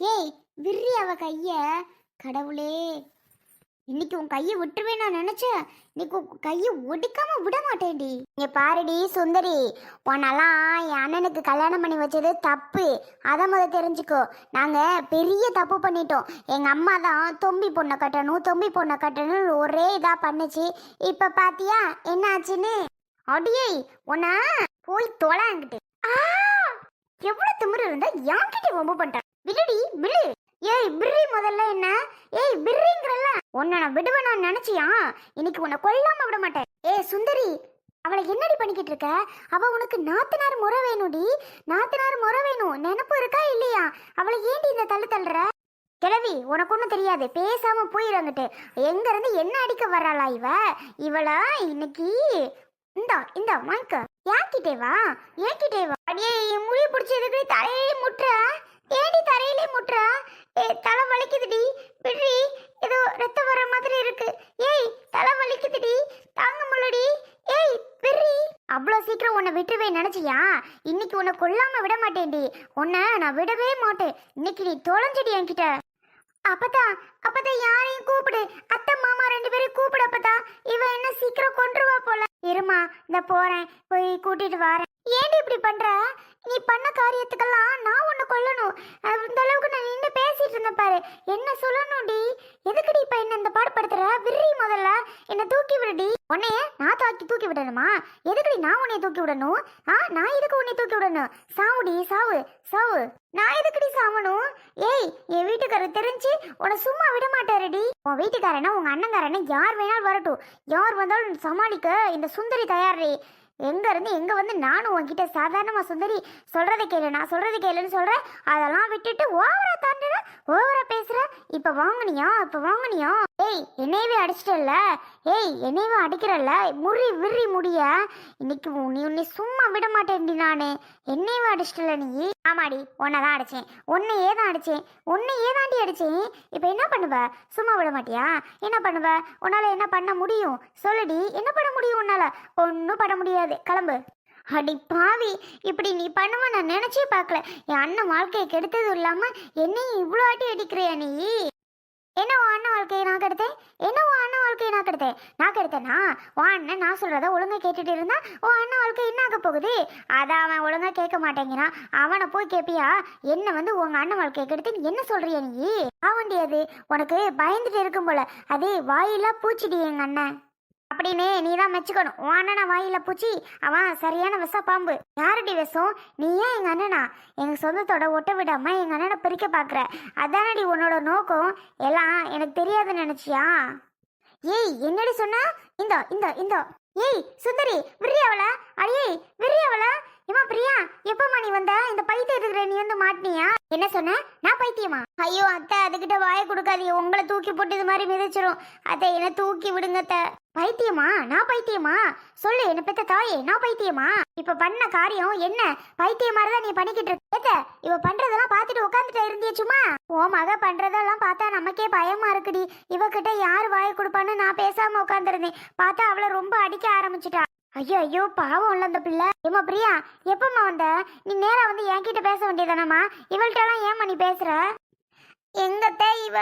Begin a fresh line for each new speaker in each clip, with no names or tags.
ஏய் விர்ரி அவ கைய. கடவுளே. இன்னைக்கு உன் கையை விட்டுருவேன் நான் நினைச்சேன். இன்னைக்கு உன் கையை ஒடிக்காம விட மாட்டேன்டி. இங்க பாருடி சுந்தரி. உன்னெல்லாம் என் அண்ணனுக்கு கல்யாணம் பண்ணி வச்சது தப்பு. அதை முத தெரிஞ்சுக்கோ. நாங்க பெரிய தப்பு பண்ணிட்டோம். எங்க அம்மா தான் தொம்பி பொண்ணை கட்டணும் தொம்பி பொண்ணை கட்டணும்னு ஒரே இதா பண்ணுச்சு. இப்ப பாத்தியா என்ன ஆச்சுன்னு? அடியே உன்ன போய் தொலாங்கிட்டு ஆ! எவ்வளவு திமிரு இருந்தா என்கிட்ட வம்பு பண்ற விடுடி விடு. ஏய் பிர்ரி முதல்ல என்ன? ஏய் பிர்ரிங்கிறல்ல உன்னை நான் விடுவேன் நான் நினைச்சியா? இன்னைக்கு உன்னை கொல்லாம விட மாட்டேன். ஏய் சுந்தரி அவளை என்னடி பண்ணிக்கிட்டு இருக்க? அவ உனக்கு நாத்தனார் முறை வேணும்டி. நாத்தனார் முறை வேணும். நினப்பு இருக்கா இல்லையா? அவளை ஏண்டி இந்த தள்ளு தள்ளுற? கிழவி உனக்கு ஒன்றும் தெரியாது. பேசாம போயிடுங்கிட்டு எங்க இருந்து என்ன அடிக்க வர்றாளா இவ? இவளா இன்னைக்கு? இந்தா இந்தா வாங்கிக்க. கிட்டே வா? ஏன்கிட்டே வா? அடியே முடிய பிடிச்சதுக்கு தலையே முட்டுற. ஏடி தரையிலே முட்டுறா ஏ தலை வலிக்குதுடி. விடுறி ஏதோ ரத்தம் வர மாதிரி இருக்கு. ஏய் தலை வலிக்குதுடி. தாங்க முள்ளடி ஏய் விடுறி. அவ்வளோ சீக்கிரம் உன்னை விட்டுவே நினைச்சியா? இன்னைக்கு உன்னை கொல்லாம விட மாட்டேன்டி. உன்னை நான் விடவே மாட்டேன். இன்னைக்கு நீ தொலைஞ்சிடி என்கிட்ட. அப்பதான் அப்பதான் யாரையும் கூப்பிடு. அத்தை மாமா ரெண்டு பேரையும் கூப்பிடு அப்பதா இவ என்ன சீக்கிரம் கொன்றுவா போல. இருமா இந்த போறேன். போய் கூட்டிட்டு வரேன். ஏன்டி இப்படி பண்ற? நீ பண்ண காரியத்துக்கெல்லாம் நான் உன்னை கொல்லணும் அந்த அளவுக்கு நான் நின்று பேசிட்டு இருந்தேன் பாரு என்ன சொல்லணும்டி எதுக்குடி இப்ப என்ன இந்த பாடுபடுத்துற விரி முதல்ல. என்ன தூக்கி விடுடி உன்னைய நான் தாக்கி தூக்கி விடணுமா? எதுக்குடி நான் உன்னைய தூக்கி விடணும்? ஆ நான் எதுக்கு உன்னை தூக்கி விடணும்? சாவுடி சாவு சாவு. நான் எதுக்குடி சாவணும்? ஏய் என் வீட்டுக்காரர் தெரிஞ்சு உன்னை சும்மா விட மாட்டாருடி உன் வீட்டுக்காரனா உங்க அண்ணங்காரனா யார் வேணாலும் வரட்டும். யார் வந்தாலும் சமாளிக்க இந்த சுந்தரி தயாரி எங்கேருந்து எங்கே வந்து நானும் உன்கிட்ட சாதாரணமாக சுந்தரி சொல்கிறது கேளு நான் சொல்கிறது கேளுன்னு சொல்கிறேன் அதெல்லாம் விட்டுட்டு ஓவரா தாண்டுற ஓவரா பேசுகிறேன் இப்போ வாங்குனியா இப்போ வாங்குனியா? ஏய் என்னையவே அடிச்சிட்டல்ல? ஏய் என்னையவும் அடிக்கிறல்ல? முறி விரி முடிய? இன்னைக்கு நீ உன்னை சும்மா விட மாட்டேன்டி நானு. என்னையவே அடிச்சிட்டல நீ? ஆமாடி உன்னை தான் அடிச்சேன். உன்னையே தான் அடிச்சேன். உன்னையே தாண்டி அடிச்சேன். இப்போ என்ன பண்ணுவ? சும்மா விட மாட்டியா? என்ன பண்ணுவ? உன்னால என்ன பண்ண முடியும்? சொல்லுடி என்ன பண்ண முடியும் உன்னால? ஒன்றும் பண்ண முடியாது. கிளம்பு. அடி பாவி இப்படி நீ பண்ணுவ நான் நினைச்சே பார்க்கல என் அண்ணன் வாழ்க்கையை கெடுத்ததும் இல்லாம என்னையும் இவ்வளோ அடி அடிக்கிறியா நீ? என்ன உன் அண்ணன் வாழ்க்கையை நான் கெடுத்தேன் என்ன உன் அண்ணன் வாழ்க்கையை நான் கெடுத்தேன் நான் கெடுத்தேனா? உன் அண்ணன் நான் சொல்கிறத ஒழுங்காக கேட்டுட்டு இருந்தா உன் அண்ணன் வாழ்க்கை என்ன ஆக போகுது? அதை அவன் ஒழுங்கா கேட்க மாட்டேங்கிறான். அவனை போய் கேட்பியா என்ன வந்து உங்க அண்ணன் வாழ்க்கையை கெடுத்து என்ன சொல்றிய நீ? ஆவண்டி அது. உனக்கு பயந்துட்டு இருக்கும் போல. அது வாயிலா பூச்சிடி எங்க அண்ணன். அப்படின்னு நீ தான் மெச்சுக்கணும். உன் அண்ணனை வாயில பூச்சி அவன் சரியான விஷ பாம்பு. யாரடி விஷம்? நீ ஏன் எங்க அண்ணனா? சொந்தத்தோட ஒட்ட விடாம எங்க அண்ணனை பிரிக்க பாக்குற. அதானடி உன்னோட நோக்கம்? எல்லாம் எனக்கு தெரியாதுன்னு நினைச்சியா? ஏய் என்னடி சொன்னா? இந்த இந்த இந்த. ஏய் சுந்தரி விரியாவல அடியே விரியாவல இம்மா பிரியா எப்பமா நீ வந்த? இந்த பைத்தியத்துக்கு நீ வந்து மாட்டினியா? என்ன சொன்ன? நான் பைத்தியமா? ஐயோ அத்தை அதுகிட்ட வாயை கொடுக்காதீங்க. உங்களை தூக்கி போட்டு இது மாதிரி மிதிச்சிரும். அத்தை என்ன தூக்கி விடுங்க அத்தை. பைத்தியமா? நான் பைத்தியமா? சொல்லு என்ன பெத்த தாயே நான் பைத்தியமா? இப்ப பண்ண காரியம் என்ன? பைத்தியம் மாதிரி தான் நீ பண்ணிக்கிட்டு இருக்க. இவ பண்றதெல்லாம் பார்த்துட்டு உட்காந்துட்டு இருந்தியே சும்மா? ஓ மக பண்றதெல்லாம் பார்த்தா நமக்கே பயமா இருக்குடி. இவகிட்ட யார் வாய கொடுப்பான்னு நான் பேசாம உட்காந்துருந்தேன் பார்த்தா அவளை ரொம்ப அடிக்க ஆரம்பிச்சிட்டா. ஐயோ ஐயோ பாவம் இல்ல அந்த பிள்ளை. ஏமா பிரியா எப்பம்மா வந்த? நீ நேரா வந்து என்கிட்ட பேச வேண்டியதானம்மா? இவள்கிட்ட எல்லாம் ஏமா நீ பேசுற? எங்கத்த இவ?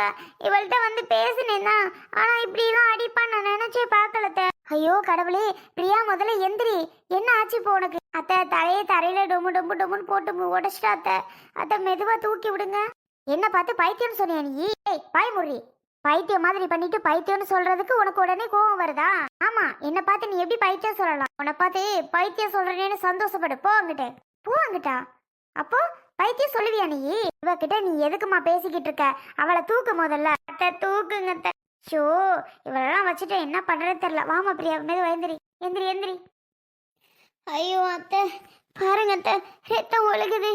இவள்கிட்ட வந்து பேசினேன்னா ஆனா இப்படி எல்லாம் அடிப்பான்னு நான் நினைச்சே பார்க்கலத்த. ஐயோ கடவுளே பிரியா முதல்ல எந்திரி. என்ன ஆச்சு இப்போ உனக்கு? அத்தை தலையை தரையில டொம்மு டொம்பு டொம்முன்னு போட்டு உடச்சிட்டா அத்தை. அத்தை மெதுவா தூக்கி விடுங்க. என்ன பார்த்து பைத்தியம்னு சொன்னியா நீ? ஏய் பாய் முறி பைத்தியம் மாதிரி பண்ணிட்டு பைத்தியம்னு சொல்றதுக்கு உனக்கு உடனே கோவம் வருதா? ஆமா என்ன பார்த்து நீ எப்படி பைத்தியம் சொல்லலாம்? உன்னை பார்த்து பைத்தியம் சொல்றேன்னு சந்தோஷப்படு போ அங்கிட்ட. போ அங்கிட்டா? அப்போ பைத்தியம் சொல்லுவியா நீ? இவகிட்ட நீ எதுக்குமா பேசிக்கிட்டு இருக்க? அவளை தூக்கு முதல்ல அத்தை தூக்குங்க அத்தை. ஷோ இவளெல்லாம் வச்சுட்டு என்ன பண்றதுன்னு தெரியல. வாமா பிரியா மெது வயந்திரி எந்திரி எந்திரி. ஐயோ அத்தை பாருங்க அத்தை. ரத்தம் ஒழுகுது.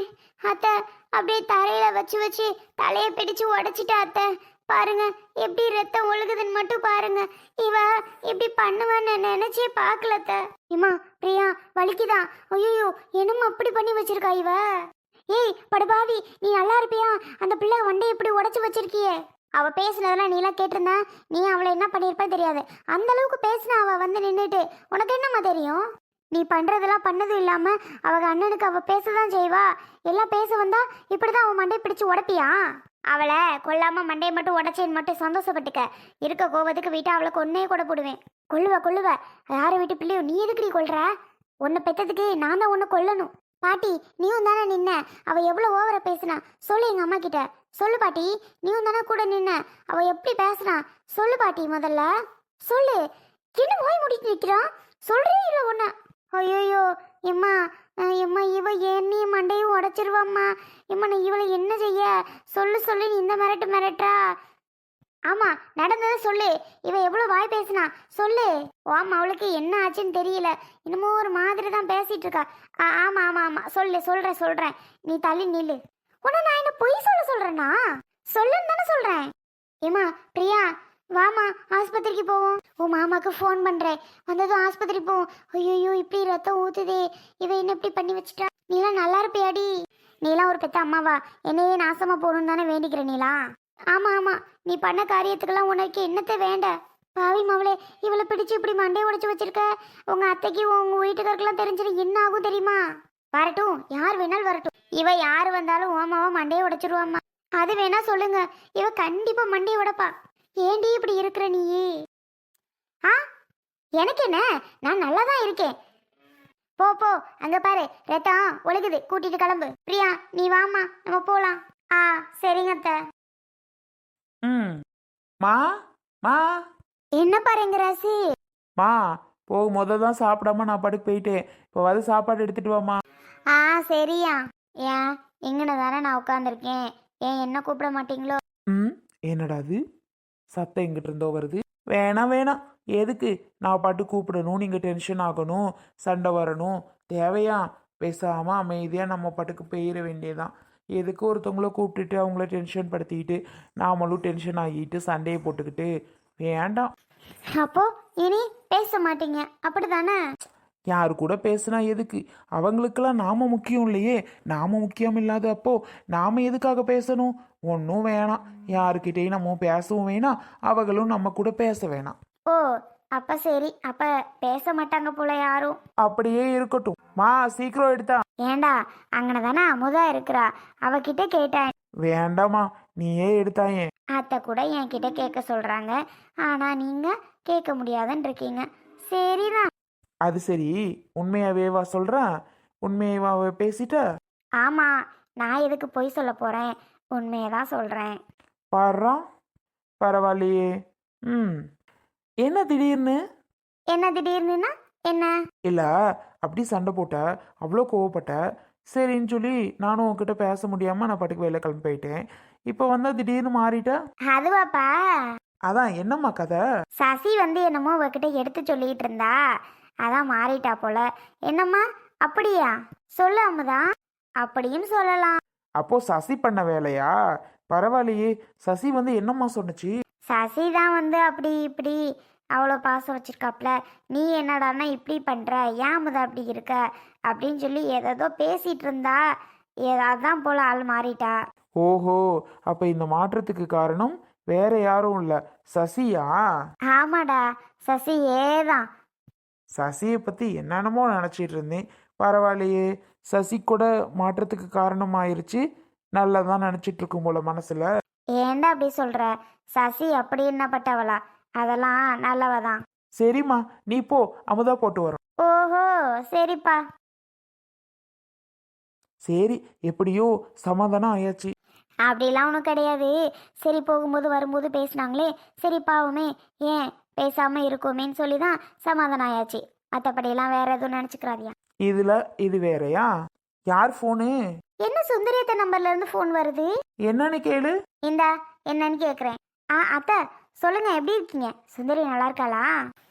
அத்தை அப்படியே தரையில வச்சு வச்சு தலையை பிடிச்சு உடைச்சிட்டா அத்தை. பாருங்க எப்படி ரத்தம் ஒழுகுதுன்னு மட்டும் பாருங்க. இவ இப்படி பண்ணுவான்னு நினைச்சே பாக்கலத்த இம்மா பிரியா வலிக்குதா? ஐயோ என்னம்மா அப்படி பண்ணி வச்சிருக்கா இவ? ஏய் படுபாவி நீ நல்லா இருப்பியா? அந்த பிள்ளை வண்டை இப்படி உடைச்சு வச்சிருக்கியே. அவ பேசுனதெல்லாம் நீ எல்லாம் கேட்டிருந்தா நீ அவளை என்ன பண்ணியிருப்ப தெரியாது. அந்த அளவுக்கு பேசினா அவ வந்து நின்றுட்டு உனக்கு என்னம்மா தெரியும்? நீ பண்றதெல்லாம் பண்ணதும் இல்லாம அவங்க அண்ணனுக்கு அவ பேசதான் செய்வா. எல்லாம் பேச வந்தா இப்படிதான் அவன் மண்டை பிடிச்சு உடப்பியா? அவளை கொல்லாமல் மண்டையை மட்டும் உடச்சேன்னு மட்டும் சந்தோஷப்பட்டுக்க. இருக்க கோபத்துக்கு வீட்டை அவளை கொன்னே கூட போடுவேன். கொள்ளுவ கொள்ளுவ யாரை வீட்டு பிள்ளையோ நீ எதுக்குடி கொள்ற உன்னை பெற்றதுக்கு நான் தான் உன்னை கொல்லணும். பாட்டி நீயும் தானே நின்ன? அவள் எவ்வளோ ஓவரை பேசுனா? சொல்லு எங்கள் அம்மா கிட்ட. சொல்லு பாட்டி நீயும் தானே கூட நின்ன? அவள் எப்படி பேசுனா? சொல்லு பாட்டி முதல்ல. சொல்லு. என்ன போய் முடிட்டு நிற்கிறான் சொல்றே இல்லை ஒன்று ஐயோ எம்மா எம்மா இவ என்னையும் மண்டையும் உடைச்சிருவாம்மா. எம்மா நான் இவளை என்ன செய்ய? சொல்லு சொல்லு நீ இந்த மிரட்டு மிரட்டா ஆமா நடந்ததை சொல்லு. இவ எவ்வளவு வாய் பேசினா? சொல்லு. ஆமா அவளுக்கு என்ன ஆச்சுன்னு தெரியல. இன்னமும் ஒரு மாதிரி தான் பேசிட்டு இருக்கா. ஆ, ஆமா ஆமா ஆமா. சொல்லு சொல்றேன் சொல்றேன். நீ தள்ளி நில்லு. உன்னை நான் என்ன பொய் சொல்ல சொல்றேன்னா சொல்லுன்னு தானே சொல்றேன். ஏமா பிரியா வாமா ஆஸ்பத்திரிக்கு போவோம். உன் மாமாக்கு ஃபோன் பண்றேன். வந்ததும் ஆஸ்பத்திரி போவோம். ஐயோ இப்படி ரத்தம் ஊத்துதே. இவ என்ன இப்படி பண்ணி வச்சுட்டா? நீலாம் நல்லா இருப்பியாடி? நீலாம் ஒரு பெத்த அம்மாவா? என்னையே நாசமா போகணும்னு தானே வேண்டிக்கிற நீலா? ஆமா ஆமா. நீ பண்ண காரியத்துக்கெல்லாம் உனக்கு என்னத்தை வேண்ட? பாவி மவளே இவளை பிடிச்சு இப்படி மண்டையை உடைச்சு வச்சிருக்க? உங்க அத்தைக்கு உங்க வீட்டுக்காருக்கெல்லாம் தெரிஞ்சிரு என்ன ஆகும் தெரியுமா? வரட்டும். யார் வேணாலும் வரட்டும். இவ யார் வந்தாலும் ஓமாவா மண்டையை உடைச்சிருவாம்மா. அது வேணா சொல்லுங்க. இவ கண்டிப்பா மண்டையை உடைப்பா. ஏண்டி இப்படி இருக்கிற நீ? ஆ? எனக்கு என்ன? நான் நல்லா தான் இருக்கேன். போ போ. அங்க பாரு. ரத்தம் ஒழுகுது. கூட்டிட்டு கிளம்பு. பிரியா நீ வாம்மா. நம்ம போலாம். ஆ சரிங்க அத்தை.
ம். மா? மா?
என்ன பாருங்க ராசி?
மா போ. முத தான் சாப்பிடாம நான் படுக்க போயிட்டேன். இப்போ வந்து சாப்பாடு எடுத்துட்டு வாமா
ஆ சரியா. ஏன்? இங்கன தானே நான் உட்காந்துருக்கேன் ஏன் என்ன கூப்பிட மாட்டீங்களோ?
ம். என்னடா அது? சத்தம் எங்கிட்ட இருந்தோ வருது. வேணாம் வேணாம் எதுக்கு? நான் பாட்டு கூப்பிடணும். நீங்கள் டென்ஷன் ஆகணும். சண்டை வரணும். தேவையா? பேசாமல் அமைதியாக நம்ம பாட்டுக்கு போயிட வேண்டியதான் எதுக்கு ஒருத்தவங்கள கூப்பிட்டுட்டு அவங்கள டென்ஷன் படுத்திக்கிட்டு நாமளும் டென்ஷன் ஆகிட்டு சண்டையை போட்டுக்கிட்டு? வேண்டாம்.
அப்போ இனி பேச மாட்டீங்க. அப்படிதானே
யார் கூட பேசுனா எதுக்கு? அவங்களுக்கெல்லாம் நாம முக்கியம் இல்லையே. நாம முக்கியம் இல்லாத அப்போ நாம எதுக்காக பேசணும்? ஒன்றும் வேணாம். யாருக்கிட்டையும் நம்ம பேசவும் வேணாம். அவங்களும் நம்ம கூட பேச வேணாம்.
ஓ அப்ப சரி. அப்ப பேச மாட்டாங்க போல யாரும்.
அப்படியே இருக்கட்டும். மா சீக்கிரம் எடுத்தா.
ஏண்டா? அங்கன தானே அமுதா இருக்கிறா. அவகிட்ட கேட்டேன்.
வேண்டாமா நீயே எடுத்தாயே
அத்தை கூட என்கிட்ட கேட்க சொல்றாங்க. ஆனா நீங்க கேட்க முடியாதுன்னு இருக்கீங்க சரிதான்.
அது சரி உண்மையாவேவா சொல்றேன்? உண்மையாவே பேசிட்ட?
ஆமா நான் எதுக்கு பொய் சொல்ல போறேன்? உண்மையை தான் சொல்றேன்.
பாடுறா? பரவாயில்லையே. ம். என்ன திடீர்னு?
என்ன திடீர்னுன்னா என்ன?
இல்லை அப்படி சண்டை போட்ட அவ்வளோ கோவப்பட்ட சரின்னு சொல்லி நானும் உன்கிட்ட பேச முடியாமல் நான் பாட்டுக்கு வெளில கிளம்பி போயிட்டேன். இப்போ வந்தால் திடீர்னு மாறிட்ட?
அதுவாப்பா.
அதான் என்னம்மா கதை?
சசி வந்து என்னமோ அவகிட்ட எடுத்து சொல்லிட்டு இருந்தா. அதான் மாறிட்டா போல. என்னம்மா? அப்படியா? சொல்லு அமுதா. அப்படியும் சொல்லலாம்.
அப்போ சசி பண்ண வேலையா? பரவாயில்லையே. சசி வந்து என்னம்மா சொன்னுச்சு?
சசி தான் வந்து அப்படி இப்படி அவ்வளோ பாசம் வச்சிருக்காப்ல. நீ என்னடான்னா இப்படி பண்ற? ஏன் அமுதா அப்படி இருக்க? அப்படின்னு சொல்லி ஏதேதோ பேசிட்டு இருந்தா. ஏதாவது தான் போல ஆள் மாறிட்டா.
ஓஹோ. அப்போ இந்த மாற்றத்துக்கு காரணம் வேற யாரும் இல்லை. சசியா?
ஆமாடா. சசி ஏதான்.
சசியை பற்றி என்னென்னமோ நினச்சிட்டு இருந்தேன். பரவாயில்லையே சசி கூட மாற்றத்துக்கு காரணம் ஆயிருச்சு நல்லதான் நினச்சிட்டு இருக்கும் போல மனசில்.
ஏன்டா அப்படி சொல்ற? சசி அப்படி என்னப்பட்டவளா அதெல்லாம் நல்லவ தான்
சரிம்மா நீ போ அமுதா போட்டு வரோம்.
ஓஹோ சரிப்பா.
சரி எப்படியோ சமாதானம் ஆயாச்சு.
அப்படிலாம் ஒன்றும் கிடையாது. சரி போகும்போது வரும்போது பேசினாங்களே. சரி பாவமே. ஏன் பேசாம இருக்கோமேன்னு சொல்லி தான் சமாதானம் ஆயாச்சு. மற்றபடியெல்லாம் வேற எதுவும் நினச்சிக்கிறாதியா?
இதில் இது வேறயா? யார் ஃபோனு
என்ன சுந்தரியத்த நம்பர்ல இருந்து ஃபோன் வருது?
என்னன்னு கேளு.
இந்தா என்னன்னு கேட்குறேன் ஆ அத்தை சொல்லுங்க எப்படி இருக்கீங்க? சுந்தரி நல்லா இருக்காளா?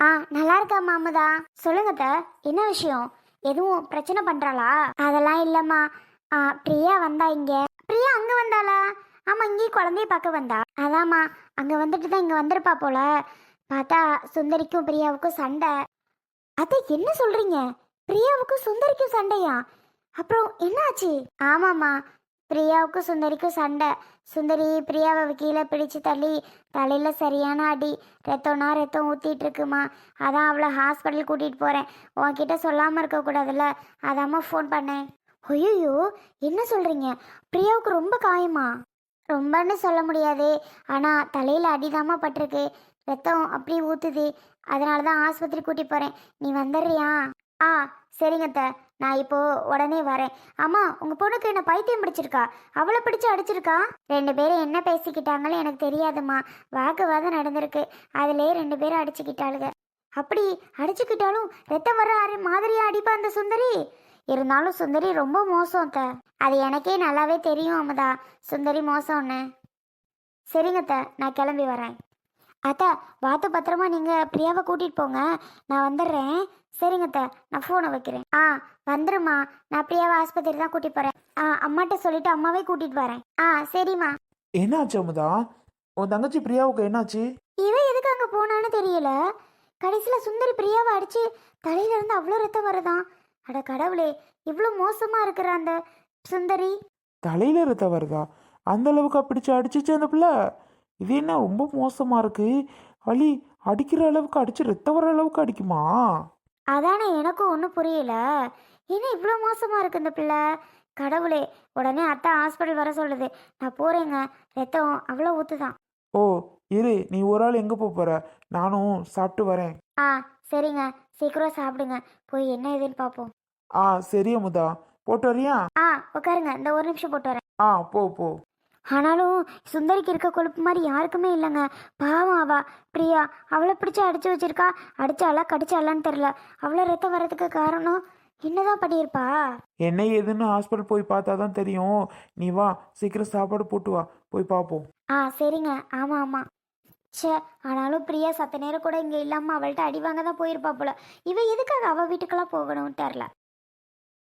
ஆ நல்லா இருக்கா மாமதா. சொல்லுங்க அத்தை என்ன விஷயம்? எதுவும் பிரச்சனை பண்றாளா? அதெல்லாம் இல்லம்மா. ஆ பிரியா வந்தா இங்க. பிரியா அங்க வந்தாளா? ஆமா இங்கேயும் குழந்தைய பார்க்க வந்தா. அதாம்மா அங்க வந்துட்டு தான் இங்க வந்திருப்பா போல. பார்த்தா சுந்தரிக்கும் பிரியாவுக்கும் சண்டை. அத்தை என்ன சொல்றீங்க? பிரியாவுக்கும் சுந்தரிக்கும் சண்டையா? அப்புறம் என்னாச்சு? ஆமாம்மா பிரியாவுக்கும் சுந்தரிக்கும் சண்டை. சுந்தரி பிரியாவை கீழே பிடிச்சு தள்ளி தலையில் சரியான அடி ரத்தம்னா ரத்தம் ஊற்றிட்டு இருக்குமா அதான் அவளை ஹாஸ்பிட்டல் கூட்டிகிட்டு போகிறேன் உன்கிட்ட சொல்லாமல் இருக்கக்கூடாதுல்ல? அதாம்மா ஃபோன் பண்ணேன். ஐயோ என்ன சொல்கிறீங்க பிரியாவுக்கு ரொம்ப காயமா? ரொம்பன்னு சொல்ல முடியாது. ஆனால் தலையில் அடிதாம்மா பட்டிருக்கு. ரத்தம் அப்படியே ஊற்றுது அதனால தான் ஆஸ்பத்திரி கூட்டி போகிறேன் நீ வந்துடுறியா? ஆ சரிங்க த நான் இப்போ உடனே வரேன். அம்மா உங்கள் பொண்ணுக்கு என்ன பைத்தியம் பிடிச்சிருக்கா? அவளை பிடிச்சி அடிச்சிருக்கா? ரெண்டு பேரும் என்ன பேசிக்கிட்டாங்களோ எனக்கு தெரியாதும்மா. வாக்குவாதம் நடந்திருக்கு. அதிலே ரெண்டு பேரும் அடிச்சுக்கிட்டாளுங்க. அப்படி அடிச்சுக்கிட்டாலும் ரத்தம் வர ஆறு மாதிரியா அடிப்பா அந்த சுந்தரி? இருந்தாலும் சுந்தரி ரொம்ப மோசம் அத்தை. அது எனக்கே நல்லாவே தெரியும் அம்மதா சுந்தரி மோசம்னு. சரிங்க அத்தை. நான் கிளம்பி வரேன். அத்தா பார்த்து பத்திரமா நீங்கள் பிரியாவை கூட்டிகிட்டு போங்க. நான் வந்துடுறேன். சரிங்க அத்தை. நான் ஃபோனை வைக்கிறேன். ஆ வந்துருமா நான் பிரியாவை ஆஸ்பத்திரி தான் கூட்டிகிட்டு போகிறேன் ஆ அம்மாட்ட சொல்லிட்டு அம்மாவே கூட்டிகிட்டு வரேன். ஆ சரிம்மா.
என்னாச்சு அமுதா? உன் தங்கச்சி பிரியாவுக்கு என்னாச்சு?
இவன் எதுக்கு அங்கே போனான்னு தெரியல. கடைசியில் சுந்தரி பிரியாவை அடிச்சு தலையில இருந்து அவ்வளோ ரத்தம் வருதாம் அட கடவுளே இவ்வளோ மோசமாக இருக்கிற அந்த சுந்தரி.
தலையில ரத்தம் வருதா? அந்த அளவுக்கு பிடிச்சு அடிச்சிச்சு அந்த பிள்ளை. இது என்ன ரொம்ப மோசமா இருக்கு? வலி அடிக்கிற அளவுக்கு அடிச்சு ரத்தம் வர அளவுக்கு அடிக்குமா?
அதானே எனக்கும் ஒன்றும் புரியல. என்ன இவ்வளோ மோசமாக இருக்கு இந்த பிள்ளை? கடவுளே உடனே அத்தை ஹாஸ்பிட்டல் வர சொல்லுது. நான் போகிறேங்க ரத்தம் அவ்வளோ ஊற்றுதான்
ஓ இரு நீ ஒரு ஆள் எங்கே போக போற? நானும் சாப்பிட்டு வரேன்.
ஆ சரிங்க. சீக்கிரம் சாப்பிடுங்க. போய் என்ன ஏதுன்னு பார்ப்போம்
ஆ சரி அமுதா. போட்டு வரியா?
ஆ உட்காருங்க. இந்த ஒரு நிமிஷம் போட்டு வரேன்.
ஆ போ போ.
ஆனாலும் சுந்தரிக்கு இருக்க கொழுப்பு மாதிரி யாருக்குமே இல்லைங்க. பாவம் அவ. பிரியா அவளை பிடிச்சு அடிச்சு வச்சிருக்கா. அடிச்சாலா கடிச்சாலான்னு தெரில அவ்வளோ ரத்தம் வர்றதுக்கு காரணம் என்னதான் பண்ணியிருப்பா?
என்ன ஏதுன்னு ஹாஸ்பிட்டல் போய் பார்த்தா தான் தெரியும். நீ வா சீக்கிரம் சாப்பாடு போட்டு வா. போய் பார்ப்போம்
ஆ சரிங்க. ஆமாம் ஆமாம் ச்சே ஆனாலும் பிரியா சத்த நேரம் கூட இங்கே இல்லாமல் அவள்கிட்ட அடி வாங்க தான் போயிருப்பா போல. இவ எதுக்காக அவள் வீட்டுக்கெல்லாம் போகணும்னு தெரில.